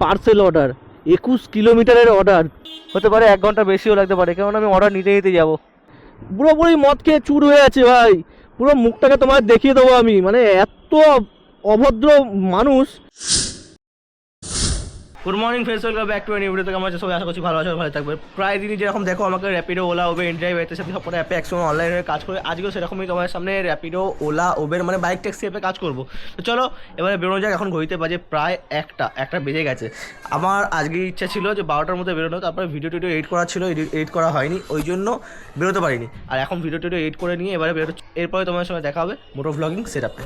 Parcel order, একুশ কিলোমিটারের order. হতে পারে এক ঘণ্টা বেশিও লাগতে পারে কারণ আমি অর্ডার নিতে নিতে যাব। পুরোপুরি মদ খেয়ে চুর হয়ে আছে ভাই। পুরো মুখটাকে তোমার দেখিয়ে দেবো আমি। মানে এত অভদ্র মানুষ। Good morning friends welcome back to new থেকে আমার সবাই আশা করছি ভালো আছো, ভালো থাকবে। প্রায় দিনই যেরকম দেখো, আমাকে র্যাপিডো ওলা ওবে ইন্ড্রাইভ এতে সাথে সব অ্যাপে একসঙ্গে অনলাইনে কাজ করে। আজকেও সেরকমই তোমার সামনে র্যাপিডো ওলা ওবের মানে বাইক ট্যাক্সি অ্যাপে কাজ করব। তো চলো, এবারে বেরোনো যাক। এখন ঘড়িতে বাজে প্রায় একটা একটা বেজে গেছে। আমার আজকে ইচ্ছা ছিল যে বারোটার মধ্যে বেরোনো। তারপরে ভিডিও টিডিও এডিট করা ছিল এডিট করা হয়নি। ওই জন্য বেরোতে পারিনি। আর এখন ভিডিও টিডিও এডিট করে নিয়ে এবারে বেরোতে এরপরে তোমার সঙ্গে দেখা হবে মোটো ভ্লগিং সেট আপে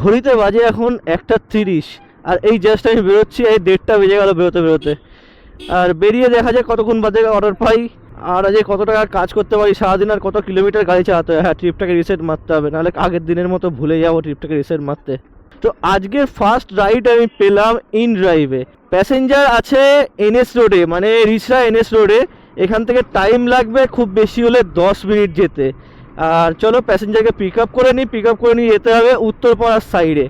ঘড়িতে বাজে এখন একটা তিরিশ। আর এই জাস্ট আমি বেরোচ্ছি, এই দেড়টা বেজে গেল বেরোতে বেরোতে। আর বেরিয়ে দেখা যায় কতক্ষণ বাদে অর্ডার পাই। আর আজ কত টাকা কাজ করতে পারি, সারাদিন আর কত কিলোমিটার গাড়ি চালাতে হয়। হ্যাঁ ট্রিপটাকে রিসেট মারতে হবে, নাহলে আগের দিনের মতো ভুলে যাব ট্রিপটাকে রিসেট মারতে। তো আজকের ফার্স্ট রাইড আমি পেলাম ইন ড্রাইভে প্যাসেঞ্জার আছে এনএস রোডে মানে রিসরা এনএস রোডে এখান থেকে টাইম লাগবে খুব বেশি হলে দশ মিনিট যেতে। আর চলো প্যাসেঞ্জারকে পিক আপ করে নিই পিক আপ করে নিয়ে যেতে হবে উত্তরপাড়ার সাইডে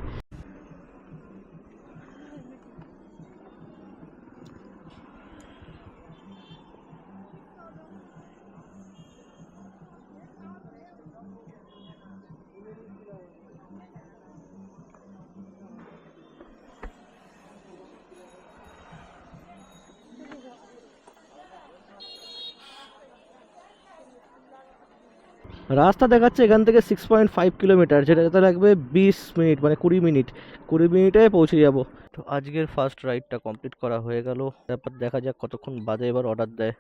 রাস্তা দেখাচ্ছে এখান থেকে সিক্স পয়েন্ট ফাইভ কিলোমিটার যেটাতে লাগবে বিশ মিনিট মানে কুড়ি মিনিট। কুড়ি মিনিটে পৌঁছে যাব। তো আজকের ফার্স্ট রাইডটা কমপ্লিট করা হয়ে গেল। তারপর দেখা যাক কতক্ষণ বাদে এবার অর্ডার দেয়।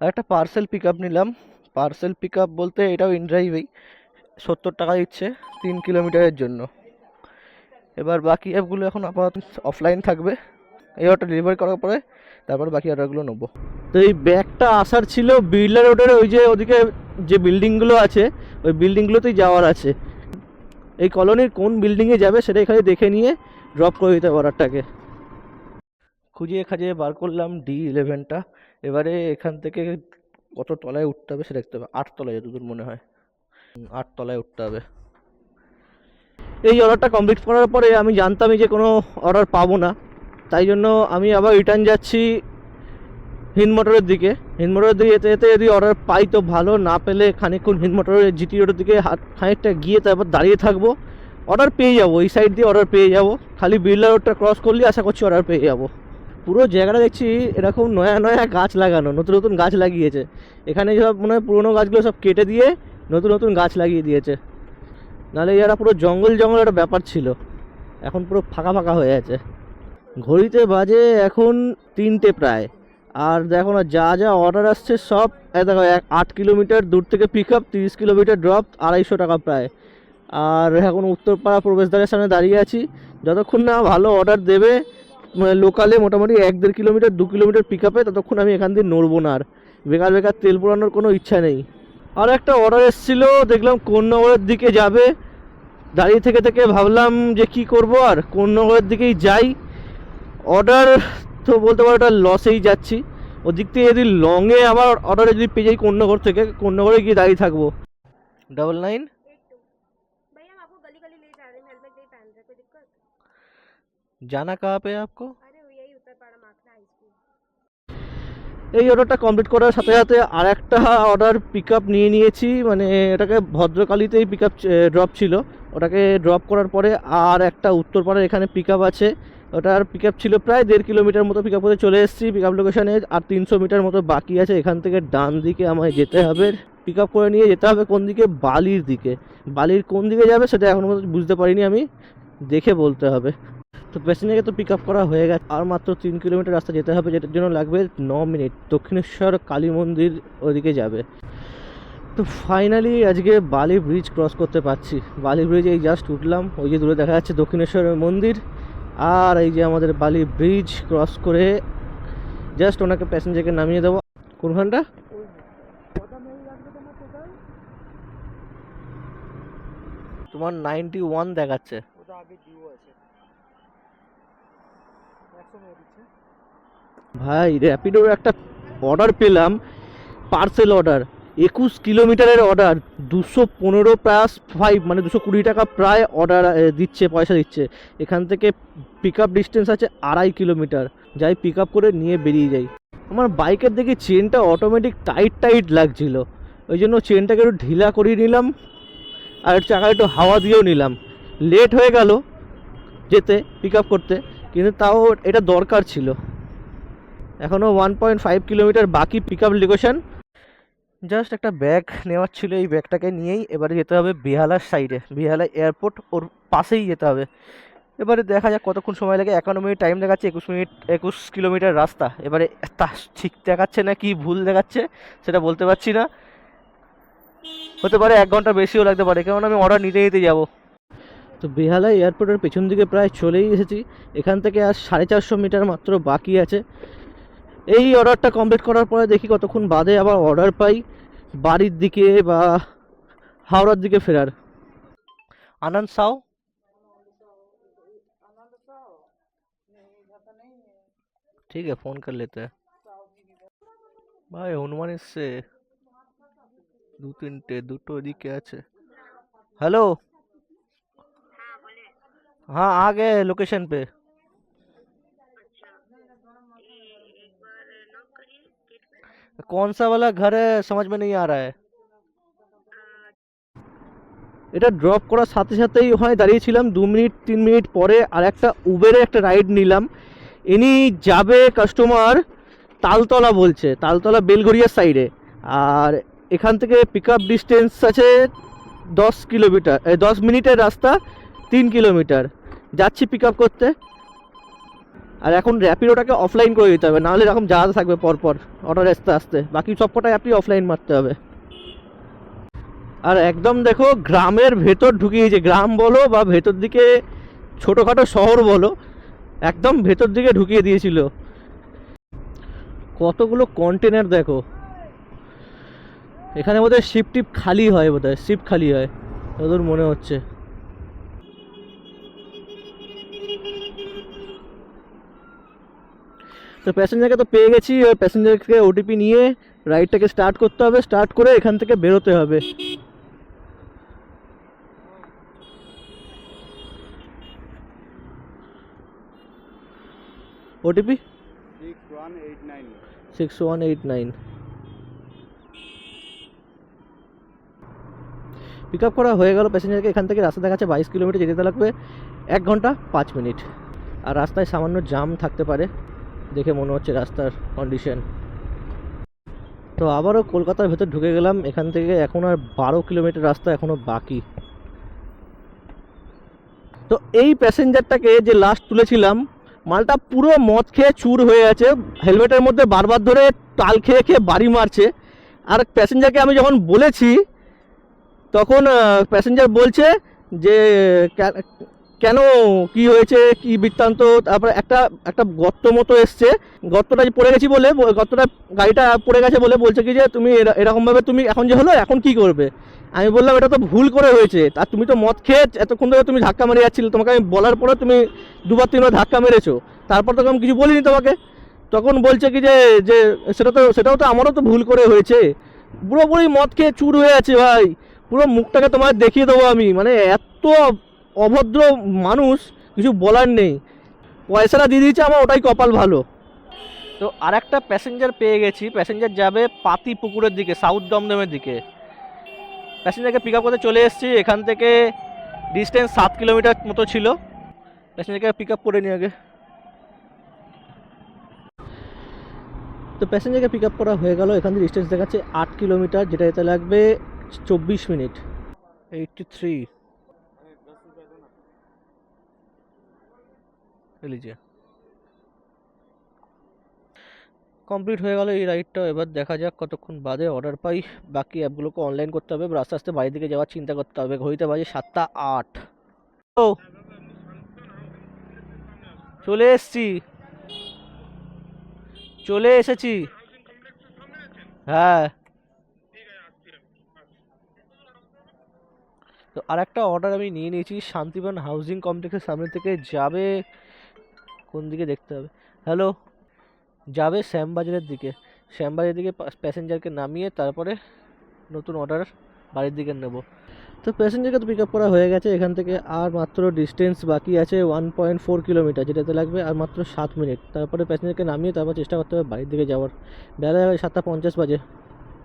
আর একটা পার্সেল পিক আপ নিলাম। পার্সেল পিক আপ বলতে এটাও ইনড্রাইভেই সত্তর টাকা দিচ্ছে তিন কিলোমিটারের জন্য। এবার বাকি অ্যাপগুলো এখন আপাতত অফলাইন থাকবে। এই অর্ডার ডেলিভারি করার পরে তারপর বাকি অর্ডারগুলো নেব। তো এই ব্যাগটা আসার ছিল বিড়লা রোডের ওই যে ওদিকে যে বিল্ডিংগুলো আছে ওই বিল্ডিংগুলোতেই যাওয়ার আছে। এই কলোনির কোন বিল্ডিংয়ে যাবে সেটা এখানে দেখে নিয়ে ড্রপ করে দিতে অর্ডারটাকে খুঁজিয়ে খাজিয়ে বার করলাম ডি ইলেভেনটা এবারে এখান থেকে কত তলায় উঠতে হবে সেটা দেখতে হবে। আট তলায় যতদূর মনে হয়। আট তলায় উঠতে হবে। এই অর্ডারটা কমপ্লিট করার পরে আমি জানতামই যে কোনো অর্ডার পাবো না। তাই জন্য আমি আবার রিটার্ন যাচ্ছি হিন্দ মোটরের দিকে। হিন্দ মোটরের দিকে যেতে যেতে যদি অর্ডার পাই তো ভালো, না পেলে খানিকক্ষণ হিন্দ মোটরের জিটি রোডের দিকে হাত খানিকটা গিয়ে তারপর দাঁড়িয়ে থাকব। অর্ডার পেয়ে যাব, এই সাইড দিয়ে অর্ডার পেয়ে যাব। খালি বিড়লা রোডটা ক্রস করলে আশা করছি অর্ডার পেয়ে যাব। পুরো জায়গাটা দেখছি এরকম নয়া নয়া গাছ লাগানো, নতুন নতুন গাছ লাগিয়েছে। এখানে সব মনে হয় পুরোনো গাছগুলো সব কেটে দিয়ে নতুন নতুন গাছ লাগিয়ে দিয়েছে। নাহলে এরা পুরো জঙ্গল জঙ্গল একটা ব্যাপার ছিল, এখন পুরো ফাঁকা ফাঁকা হয়ে আছে। ঘড়িতে বাজে এখন তিনটে প্রায়। আর দেখো না, যা যা অর্ডার আসছে সব দেখো, এক আট কিলোমিটার দূর থেকে পিক আপ তিরিশ কিলোমিটার ড্রপ আড়াইশো টাকা প্রায়। আর এখন উত্তরপাড়া প্রবেশদ্বারের সামনে দাঁড়িয়ে আছি। যতক্ষণ না ভালো অর্ডার দেবে মানে লোকালে মোটামুটি এক দেড় কিলোমিটার, দু কিলোমিটার পিক আপে ততক্ষণ আমি এখান দিয়ে নড়বো না আর। বেকার বেকার তেল পোড়ানোর কোনো ইচ্ছা নেই। আর একটা অর্ডার এসেছিলো দেখলাম কোন্নগরের দিকে যাবে দাঁড়িয়ে থেকে থেকে ভাবলাম যে কি করব আর কোন্নগরের দিকেই যাই অর্ডার তো বলতে পারো ওটা লসেই যাচ্ছি ওদিক থেকে যদি লংয়ে আবার অর্ডারে যদি পেয়ে যাই কোন্নগর থেকে কোন্নগরে গিয়ে দাঁড়িয়ে থাকবো ডবল নাইন भैया हम आपको गली गली ले जा रहे हैं हेलमेट এই অর্ডারটা কমপ্লিট করার সাথে সাথে আর একটা অর্ডার পিক আপ নিয়ে নিয়েছি। মানে এটাকে ভদ্রকালীতেই পিক আপ ড্রপ ছিল। ওটাকে ড্রপ করার পরে আর একটা উত্তরপাড়ার এখানে পিক আপ আছে। ওটার পিক আপ ছিল প্রায় দেড় কিলোমিটার মতো পিক আপ করতে চলে এসেছি। পিক আপ লোকেশানে আর তিনশো মিটার মতো বাকি আছে। এখান থেকে ডান দিকে আমায় যেতে হবে। পিক আপ করে নিয়ে যেতে হবে কোন দিকে? বালির দিকে। বালির কোন দিকে যাবে সেটা এখনও বুঝতে পারিনি আমি। দেখে বলতে হবে। তো প্যাসেঞ্জারকে তো পিক আপ করা হয়ে গেছে। আর মাত্র তিন কিলোমিটার রাস্তা যেতে হবে, যেটার জন্য লাগবে ন মিনিট দক্ষিণেশ্বর কালী মন্দির ওদিকে যাবে। তো ফাইনালি আজকে বালি ব্রিজ ক্রস করতে পারছি। বালি ব্রিজে এই জাস্ট উঠলাম, ওই যে দূরে দেখা যাচ্ছে দক্ষিণেশ্বর মন্দির। আর এই যে আমাদের বালি ব্রিজ ক্রস করে জাস্ট ওনাকে প্যাসেঞ্জারকে নামিয়ে দেবো। কোনখানটা তোমার নাইনটি ওয়ান দেখাচ্ছে ডিউ আছে একশো মেয়ে দিচ্ছে ভাই র্যাপিডোর একটা অর্ডার পেলাম পার্সেল অর্ডার একুশ কিলোমিটারের অর্ডার দুশো পনেরো প্লাস ফাইভ মানে দুশো কুড়ি টাকা প্রায় অর্ডার দিচ্ছে, পয়সা দিচ্ছে। এখান থেকে পিক আপ ডিস্টেন্স আছে আড়াই কিলোমিটার। যাই পিক আপ করে নিয়ে বেরিয়ে যাই। আমার বাইকের দেখি চেনটা অটোমেটিক টাইট টাইট লাগছিল। ওই জন্য চেনটাকে একটু ঢিলা করিয়ে নিলাম, আর চাকা একটু হাওয়া দিয়েও নিলাম। লেট হয়ে গেল যেতে পিক আপ করতে, কিন্তু তাও এটা দরকার ছিল। এখনও ওয়ান পয়েন্ট ফাইভ কিলোমিটার বাকি পিক আপ লোকেশন জাস্ট একটা ব্যাগ নেওয়ার ছিল, এই ব্যাগটাকে নিয়েই এবারে যেতে হবে বেহালার সাইডে বেহালা এয়ারপোর্ট ওর পাশেই যেতে হবে। এবারে দেখা যাক কতক্ষণ সময় লাগে। একান্ন মিনিট টাইম দেখাচ্ছে, একুশ মিনিট, একুশ কিলোমিটার রাস্তা। এবারে তা ঠিক দেখাচ্ছে না কি ভুল দেখাচ্ছে, সেটা বলতে পারছি না। হতে পারে এক ঘণ্টা বেশিও লাগতে পারে কারণ আমি অর্ডার নিতে নিতে যাব। তো বেহালা এয়ারপোর্টের পেছন দিকে প্রায় চলেই এসেছি। এখান থেকে আর সাড়ে চারশো মিটার মাত্র বাকি আছে। এই অর্ডারটা কমপ্লিট করার পরে দেখি কতক্ষণ বাদে আবার অর্ডার পাই বাড়ির দিকে বা হাওড়ার দিকে ফেরার আনন্দ সাউ ठीक है फोन कर लेते हैं ভাই হনুমান এসছে দু তিনটে দুটো এদিকে আছে হ্যালো हाँ आ गए लोकेशन पे कौन सा वाला घर है समझ में नहीं आ रहा है এটা ড্রপ করার সাথে সাথেই ওখানে দাঁড়িয়েছিলাম দু মিনিট তিন মিনিট পরে আর একটা উবেরে একটা রাইড নিলাম ইনি যাবে কাস্টমার তালতলা বলছে তালতলা বেলঘরিয়ার সাইডে আর এখান থেকে পিক আপ ডিস্টেন্স আছে দশ কিলোমিটার এই দশ মিনিটের রাস্তা তিন কিলোমিটার যাচ্ছি পিক আপ করতে আর এখন র্যাপিডোটাকে অফলাইন করে দিতে হবে, নাহলে এরকম যাওয়া থাকবে পরপর অর্ডার আসতে আসতে। বাকি সব কটাই আপনি অফলাইন মারতে হবে। আর একদম দেখো, গ্রামের ভেতর ঢুকিয়েছে গ্রাম বলো বা ভেতর দিকে ছোটোখাটো শহর বলো, একদম ভেতর দিকে ঢুকিয়ে দিয়েছিল। কতগুলো কন্টেনার দেখো। এখানে বোধহয় শিপ টিপ খালি হয় বোধহয় শিপ খালি হয় যতদূর মনে হচ্ছে। তো প্যাসেঞ্জারকে তো পেয়ে গেছি আর প্যাসেঞ্জারকে ওটিপি নিয়ে রাইডটাকে স্টার্ট করতে হবে স্টার্ট করে এখান থেকে বেরোতে হবে। OTP six one eight nine pick up করা হয়ে গেল প্যাসেঞ্জারকে এখান থেকে রাস্তা দেখাচ্ছে, বাইশ কিলোমিটার যেতে লাগবে, এক ঘণ্টা পাঁচ মিনিট। আর রাস্তায় সামান্য জাম থাকতে পারে। দেখে মনে হচ্ছে রাস্তার কন্ডিশন তো আবারও কলকাতার ভেতর ঢুকে গেলাম, এখান থেকে এখন আর বারো কিলোমিটার রাস্তা এখনও বাকি। তো এই প্যাসেঞ্জারটাকে যে লাস্ট তুলেছিলাম, মালটা পুরো মদ খেয়ে চুর হয়ে আছে হেলমেটের মধ্যে বারবার ধরে টাল খেয়ে খেয়ে বাড়ি মারছে। আর প্যাসেঞ্জারকে আমি যখন বলেছি, তখন প্যাসেঞ্জার বলছে যে "কে- কেন? কি হয়েছে? কি বৃত্তান্ত? তারপরে একটা একটা গর্ত মতো এসছে। গর্তটা পড়ে গেছি বলে গর্তটা, গাড়িটা পড়ে গেছে বলে বলছে কি যে, তুমি এরা- এরকমভাবে তুমি এখন যে হলো, এখন কি করবে? আমি বললাম, এটা তো ভুল করে হয়েছে। আর তুমি তো মদ খেয়ে এতক্ষণ ধরে তুমি ধাক্কা মেরে যাচ্ছিলে। তোমাকে আমি বলার পরে তুমি দুবার, তিনবার ধাক্কা মেরেছো। তারপর তো আমি কিছু বলিনি তোমাকে। তখন বলছে কি যে যে, সেটা তো, সেটাও তো আমারও তো ভুল করে হয়েছে। পুরোপুরি মদ খেয়ে চুর হয়ে আছে ভাই। পুরো মুখটাকে তোমার দেখিয়ে দেবো আমি। মানে এত অভদ্র মানুষ কিছু বলার নেই। পয়সাটা দিয়ে দিয়েছে আমার ওটাই কপাল ভালো। তো আর একটা প্যাসেঞ্জার পেয়ে গেছি। প্যাসেঞ্জার যাবে পাতি পুকুরের দিকে সাউথ দমদমের দিকে। প্যাসেঞ্জারকে পিক আপ করতে চলে এসেছি। এখান থেকে ডিস্টেন্স সাত কিলোমিটার মতো ছিল। প্যাসেঞ্জারকে পিক আপ করে নিয়ে আগে। তো প্যাসেঞ্জারকে পিক আপ করা হয়ে গেল। এখান থেকে ডিস্টেন্স দেখাচ্ছে আট কিলোমিটার যেটা যেতে লাগবে চব্বিশ মিনিট এইটটি থ্রি কমপ্লিট হয়ে গেল এই রাইডটা এবার দেখা যাক কতক্ষণ বাদে অর্ডার পাই। বাকি অ্যাপগুলোকে অনলাইন করতে হবে। আস্তে আস্তে বাড়ির দিকে যাওয়ার চিন্তা করতে হবে। ঘড়িতে বাজে সাতটা আট। ও চলে এসছি। চলে এসেছি। হ্যাঁ। তো আর একটা অর্ডার আমি নিয়ে নিয়েছি। শান্তিবন হাউজিং কমপ্লেক্সের সামনে থেকে যাবে। কোন দিকে দেখতে হবে? হ্যালো যাবে শ্যামবাজারের দিকে। শ্যামবাজারের দিকে প্যাসেঞ্জারকে নামিয়ে তারপরে নতুন অর্ডার বাড়ির দিকে নেব। তো প্যাসেঞ্জারকে তো পিক আপ করা হয়ে গেছে। এখান থেকে আর মাত্র ডিস্টেন্স বাকি আছে ওয়ান পয়েন্ট ফোর কিলোমিটার যেটাতে লাগবে আর মাত্র সাত মিনিট। তারপরে প্যাসেঞ্জারকে নামিয়ে তারপর চেষ্টা করতে হবে বাড়ির দিকে যাওয়ার। বেলা সাতটা পঞ্চাশ বাজে।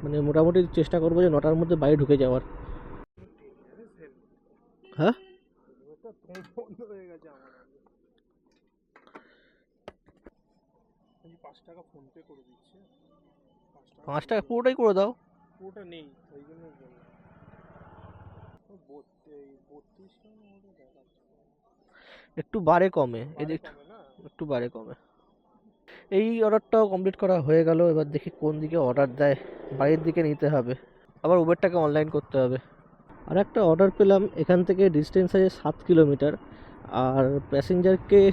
মানে মোটামুটি চেষ্টা করব যে নটার মধ্যে বাড়ি ঢুকে যাওয়ার। হ্যাঁ বন্ধ হয়ে গেছে আমার পাঁচ টাকা ফোন পে করে দিচ্ছে। পাঁচ টাকা পুরোটাই করে দাও। পুরোটা নেই ওই জন্য একটু বাড়ে কমে। এদিক একটু বাড়ে কমে। এই অর্ডারটাও কমপ্লিট করা হয়ে গেল। এবার দেখি কোন দিকে অর্ডার দেয়। বাড়ির দিকে নিতে হবে। আবার উবেরটাকে অনলাইন করতে হবে। আর একটা অর্ডার পেলাম এখান থেকে ডিস্টেন্স আছে সাত কিলোমিটার। আর প্যাসেঞ্জারকে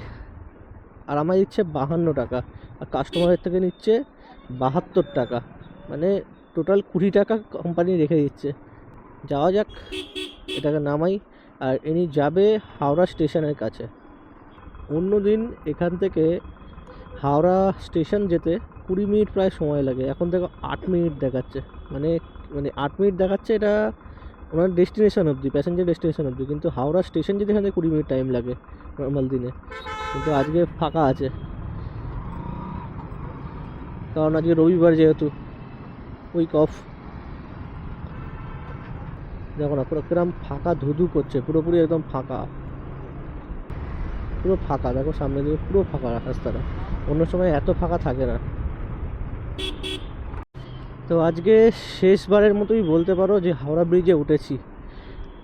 আর আমায় দিচ্ছে বাহান্ন টাকা। আর কাস্টমারের থেকে নিচ্ছে বাহাত্তর টাকা। মানে টোটাল কুড়ি টাকা কোম্পানি রেখে দিচ্ছে। যাওয়া যাক, এটাকে নামাই। আর ইনি যাবে হাওড়া স্টেশনের কাছে। অন্যদিন এখান থেকে হাওড়া স্টেশন যেতে কুড়ি মিনিট প্রায় সময় লাগে। এখন দেখো আট মিনিট দেখাচ্ছে। মানে মানে আট মিনিট দেখাচ্ছে এটা ওনার ডেস্টিনেশন অবধি প্যাসেঞ্জার ডেস্টিনেশন অবধি, কিন্তু হাওড়া স্টেশন যেতে এখান কুড়ি মিনিট টাইম লাগে নর্মাল দিনে। কিন্তু আজকে ফাঁকা আছে। কারণ আজকে রবিবার যেহেতু উইক অফ দেখো না, পুরো কিরম ফাঁকা ধুধু করছে, পুরোপুরি একদম ফাঁকা। পুরো ফাঁকা, দেখো সামনে দিকে পুরো ফাঁকা রাস্তাটা। অন্য সময় এত ফাঁকা থাকে না। তো আজকে শেষবারের মতোই বলতে পারো যে হাওড়া ব্রিজে উঠেছি।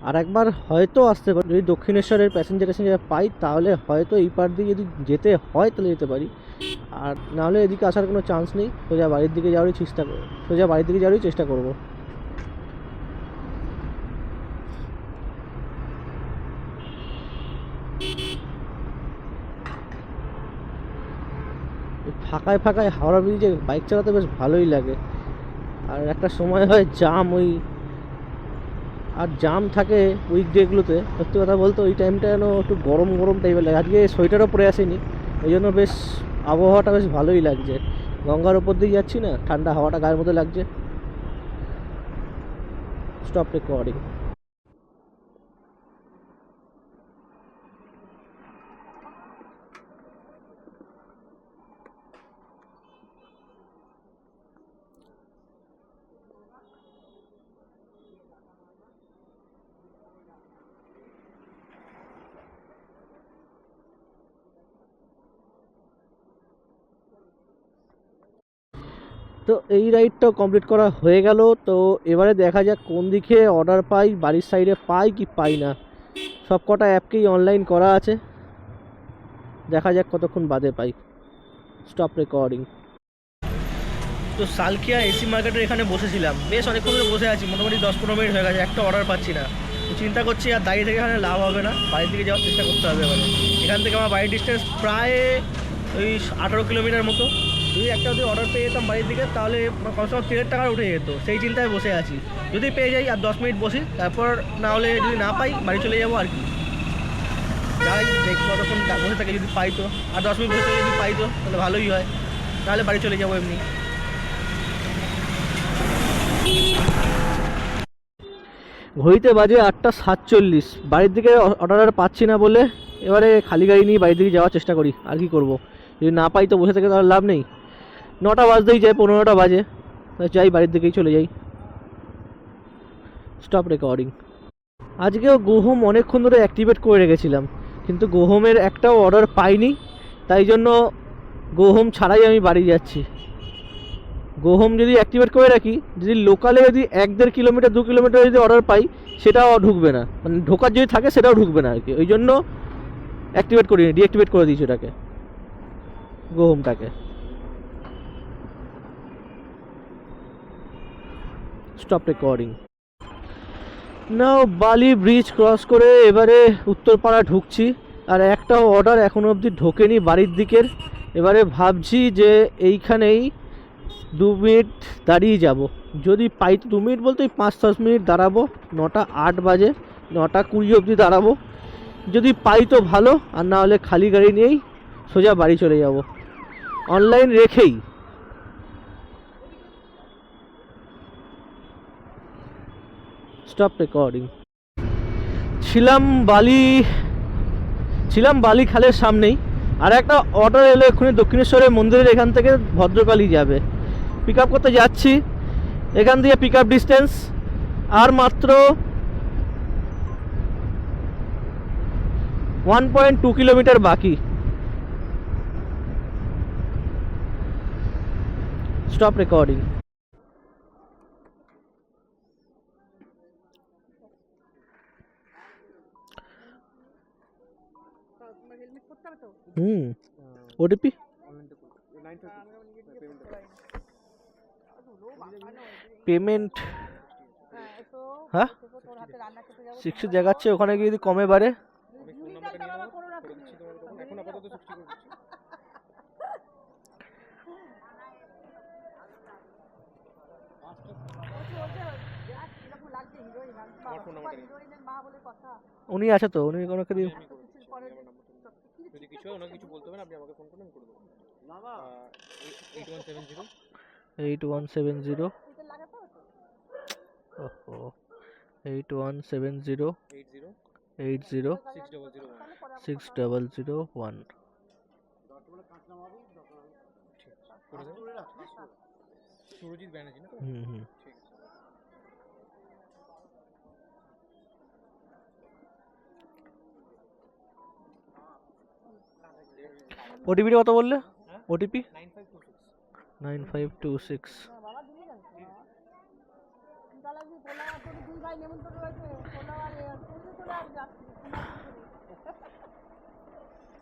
আর একবার হয়তো আসতে পারি। যদি দক্ষিণেশ্বরের প্যাসেঞ্জার প্যাসেঞ্জার পাই, তাহলে হয়তো এই পার দিয়ে যদি যেতে হয়, তাহলে যেতে পারি। আর নাহলে এদিকে আসার কোনো চান্স নেই। সোজা বাড়ির দিকে যাওয়ারই চেষ্টা সোজা বাড়ির দিকে যাওয়ারই চেষ্টা করব। ফাঁকায় ফাঁকায় হাওড়া ব্রিজে বাইক চালাতে বেশ ভালোই লাগে। আর একটা সময় হয় জাম ওই, আর জাম থাকে উইকডেগুলোতে সত্যি কথা বলতে ওই টাইমটা যেন একটু গরম গরম টাইপের লাগে। আজকে সোয়েটারও পরে আসেনি। ওই জন্য বেশ আবহাওয়াটা বেশ ভালোই লাগছে। গঙ্গার ওপর দিয়ে যাচ্ছি না, ঠান্ডা হাওয়াটা গায়ের মতো লাগছে। স্টপ রেকর্ডিং তো এই রাইডটা কমপ্লিট করা হয়ে গেল। তো এবারে দেখা যাক কোন দিকে অর্ডার পাই, বাড়ির সাইডে পাই কি পাই না। সব কটা অ্যাপকেই অনলাইন করা আছে। দেখা যাক কতক্ষণ বাদে পাই। স্টপ রেকর্ডিং তো সালকিয়া এসি মার্কেটের এখানে বসেছিলাম। বেশ অনেকক্ষণ ধরে বসে আছি, মোটামুটি দশ পনেরো মিনিট হয়ে গেছে, একটা অর্ডার পাচ্ছি না। তো চিন্তা করছি আর দাঁড়িয়ে থেকে এখানে লাভ হবে না, বাড়ির দিকে যাওয়ার চেষ্টা করতে হবে এবারে। এখান থেকে আমার বাড়ির ডিস্টেন্স প্রায় ওই আঠারো কিলোমিটার মতো। যদি একটা যদি অর্ডার পেয়ে যেতাম বাড়ির দিকে, তাহলে কমসে কম তিনের টাকা উঠে যেত। সেই চিন্তায় বসে আছি। যদি পেয়ে যাই আর দশ মিনিট বসি, তারপর না হলে যদি না পাই, বাড়ি চলে যাব আর কি। যাই কতক্ষণ বসে থাকে যদি পাই তো। আর দশ মিনিট বসে যদি পাই তো, তাহলে ভালোই হয়। তাহলে বাড়ি চলে যাব এমনি। ঘড়িতে বাজে আটটা সাতচল্লিশ। বাড়ির দিকে অর্ডার পাচ্ছি না বলে এবারে খালি গাড়ি নিয়ে বাড়ির দিকে যাওয়ার চেষ্টা করি। আর কি করব? যদি না পাই তো বসে থেকে তাহলে লাভ নেই। নটা বাজতেই যায়, পনেরোটা বাজে। যাই, বাড়ির দিকেই চলে যাই। স্টপ রেকর্ডিং আজকেও গোহম অনেকক্ষণ ধরে অ্যাক্টিভেট করে রেখেছিলাম, কিন্তু গোহমের একটাও অর্ডার পাইনি, তাই জন্য গোহম ছাড়াই আমি বাড়ি যাচ্ছি। গোহম যদি অ্যাক্টিভেট করে রাখি, যদি লোকালে যদি এক দেড় কিলোমিটার দু কিলোমিটার যদি অর্ডার পাই, সেটাও ঢুকবে না। মানে ঢোকার যদি থাকে, সেটাও ঢুকবে না আর কি। ওই জন্য অ্যাক্টিভেট করিনি ডিঅ্যাক্টিভেট করে দিয়েছি ওটাকে। গোহমটাকে। স্টপ রেকর্ডিং নাও বালি ব্রিজ ক্রস করে এবারে উত্তরপাড়া ঢুকছি, আর একটাও অর্ডার এখনও অবধি ঢোকেনি বাড়ির দিকের। এবারে ভাবছি যে এইখানেই দু মিনিট দাঁড়িয়ে যাব। যদি পাই দু মিনিট বলতে পাঁচ দশ মিনিট দাঁড়াবো, নটা আট বাজে, নটা কুড়ি অবধি দাঁড়াবো। যদি পাই তো ভালো, আর না হলে খালি গাড়ি নিয়েই সোজা বাড়ি চলে যাব। অনলাইন রেখেই স্টপ রেকর্ডিং ছিলাম বালি ছিলাম বালি খালের সামনেই। আর একটা অর্ডার এলো এক্ষুনি দক্ষিণেশ্বরের মন্দিরের এখান থেকে ভদ্রকালী যাবে। পিক আপ করতে যাচ্ছি। এখান দিয়ে পিক আপ ডিস্টেন্স আর মাত্র ওয়ান পয়েন্ট টু কিলোমিটার বাকি। Stop recording hmm OTP payment হ্যাঁ তো হ্যাঁ সিক্সটি দেখাচ্ছে ওখানে গিয়ে যদি কমে বাড়ে। সিক্সটি কথা। উনি আছে তো উনি কোনো দিয়ে আমি করে দিচ্ছি আমার নাম্বারটা হয় ওনাকে কিছু বলতে হবে না আপনি আমাকে ফোন করুন আমি করে দেবো। Eight one seven zero. Eight one seven zero ওহো eight one seven zero. Eight zero eight zero six double zero one six double zero one Surajit Banerjee না? হুম হুম। ঠিক ওটিপিটা কত বললে হ্যাঁ? OTP nine five two six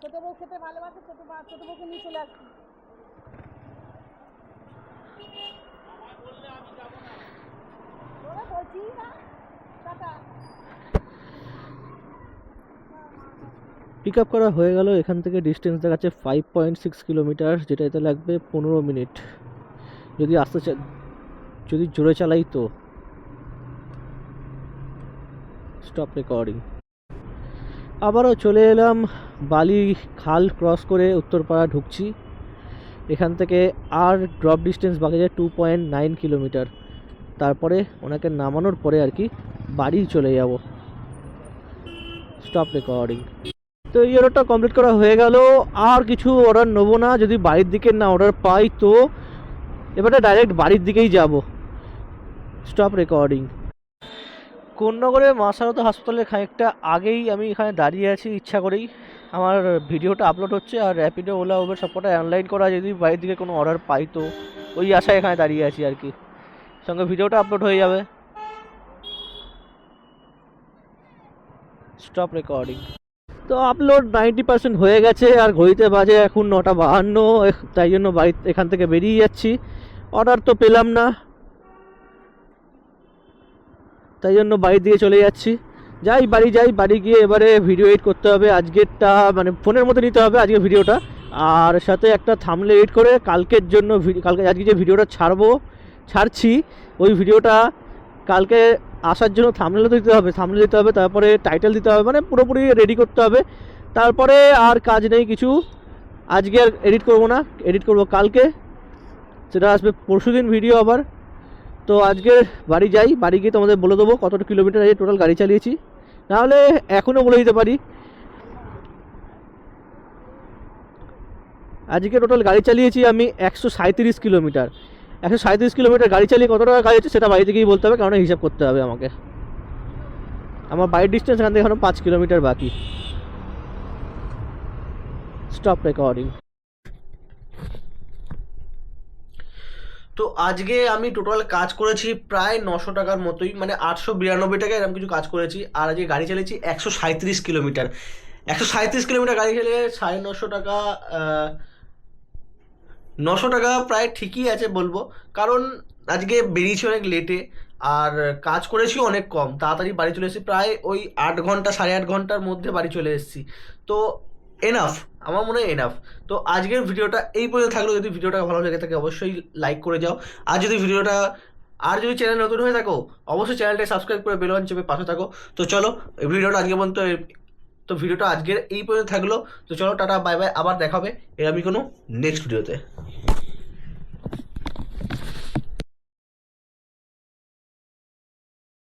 ছোট বউ খেতে ভালোবাসে ছোট ছোট বউকে নিয়ে চলে আসবি তোরা বলছি না টাটা পিক আপ করা হয়ে গেল, এখান থেকে ডিস্টেন্স দেখাচ্ছে ফাইভ পয়েন্ট সিক্স কিলোমিটার যেটা এতে লাগবে পনেরো মিনিট। যদি আসতে যদি জোরে চালাই তো। স্টপ রেকর্ডিং আবারও চলে এলাম বালি খাল ক্রস করে উত্তরপাড়া ঢুকছি। এখান থেকে আর ড্রপ ডিস্টেন্স বাকি যায় টু পয়েন্ট নাইন কিলোমিটার তারপরে ওনাকে নামানোর পরে আর কি বাড়ি চলে যাব। স্টপ রেকর্ডিং তো এই অর্ডারটা কমপ্লিট করা হয়ে গেল। আর কিছু অর্ডার নেব না, যদি বাড়ির দিকে না অর্ডার পাই তো এবারে ডাইরেক্ট বাড়ির দিকেই যাব। স্টপ রেকর্ডিং কোন্নগরে মা শারদা হাসপাতালের খানিকটা আগেই আমি এখানে দাঁড়িয়ে আছি, ইচ্ছা করেই। আমার ভিডিওটা আপলোড হচ্ছে আর র্যাপিডো ওলা উবের সবকটা অনলাইন করা, যদি বাড়ির দিকে কোনো অর্ডার পাই তো ওই আশায় এখানে দাঁড়িয়ে আছি আর কি। সঙ্গে ভিডিওটা আপলোড হয়ে যাবে। স্টপ রেকর্ডিং তো আপলোড নাইনটি পার্সেন্ট হয়ে গেছে, আর ঘড়িতে বাজে এখন নটা বাহান্ন তাই জন্য বাড়ি, এখান থেকে বেরিয়ে যাচ্ছি। অর্ডার তো পেলাম না। তাই জন্য বাড়ির দিকে চলে যাচ্ছি। যাই বাড়ি যাই বাড়ি গিয়ে এবারে ভিডিও এডিট করতে হবে। আজকেরটা মানে ফোনের মধ্যে নিতে হবে আজকে ভিডিওটা আর সাথে একটা থামলে এডিট করে কালকের জন্য কালকে, আজকে যে ভিডিওটা ছাড়বো, ছাড়ছি, ওই ভিডিওটা কালকে আসার জন্য থামলে দিতে হবে থামলে দিতে হবে, তারপরে টাইটেল দিতে হবে মানে পুরোপুরি রেডি করতে হবে। তারপরে আর কাজ নেই কিছু। আজকে আর এডিট করব না এডিট করব কালকে। সেটা আসবে পরশুদিন ভিডিও আবার। তো আজকে বাড়ি যাই, বাড়ি গিয়ে তোমাদের বলে দেবো কতটা কিলোমিটার আজকে টোটাল গাড়ি চালিয়েছি। নাহলে এখনও বলে দিতে পারি। আজকে টোটাল গাড়ি চালিয়েছি আমি একশো সাঁত্রিশ কিলোমিটার একশো সাঁত্রিশ কিলোমিটার গাড়ি চালিয়ে কত টাকা গাড়ি হচ্ছে সেটা বাড়ি থেকেই বলতে হবে কারণ হিসাব করতে হবে আমাকে। আমার বাড়ির ডিস্টেন্স এখান থেকে এখনও পাঁচ কিলোমিটার বাকি। স্টপ রেকর্ডিং তো আজকে আমি টোটাল কাজ করেছি প্রায় নশো টাকার মতোই মানে আটশো বিরানব্বই টাকা এরকম কিছু কাজ করেছি, আর আজকে গাড়ি চালিয়েছি একশো সাঁত্রিশ কিলোমিটার। একশো সাঁত্রিশ কিলোমিটার গাড়ি চালিয়ে সাড়ে নশো টাকা নশো টাকা প্রায় ঠিকই আছে বলব। কারণ আজকে বেরিয়েছি অনেক লেটে আর কাজ করেছি অনেক কম। তাড়াতাড়ি বাড়ি চলে এসেছি, প্রায় ওই আট ঘণ্টা, সাড়ে আট ঘণ্টার মধ্যে বাড়ি চলে এসেছি। তো এনাফ আমার মনে হয় এনাফ তো আজকের ভিডিওটা এই পর্যন্ত থাকলেও যদি ভিডিওটা ভালো লেগে থাকে, অবশ্যই লাইক করে যাও। আর যদি ভিডিওটা, আর যদি চ্যানেল নতুন হয়ে থাকো, অবশ্যই চ্যানেলটা সাবস্ক্রাইব করে বেল চেপে পাশে থাকো। তো চলো ভিডিওটা আজকে পর্যন্ত তো ভিডিওটা আজকের এই পর্যন্ত থাকল। তো চলো, টাটা, বাই বাই, আবার দেখাবে এরমই কোনো নেক্সট ভিডিওতে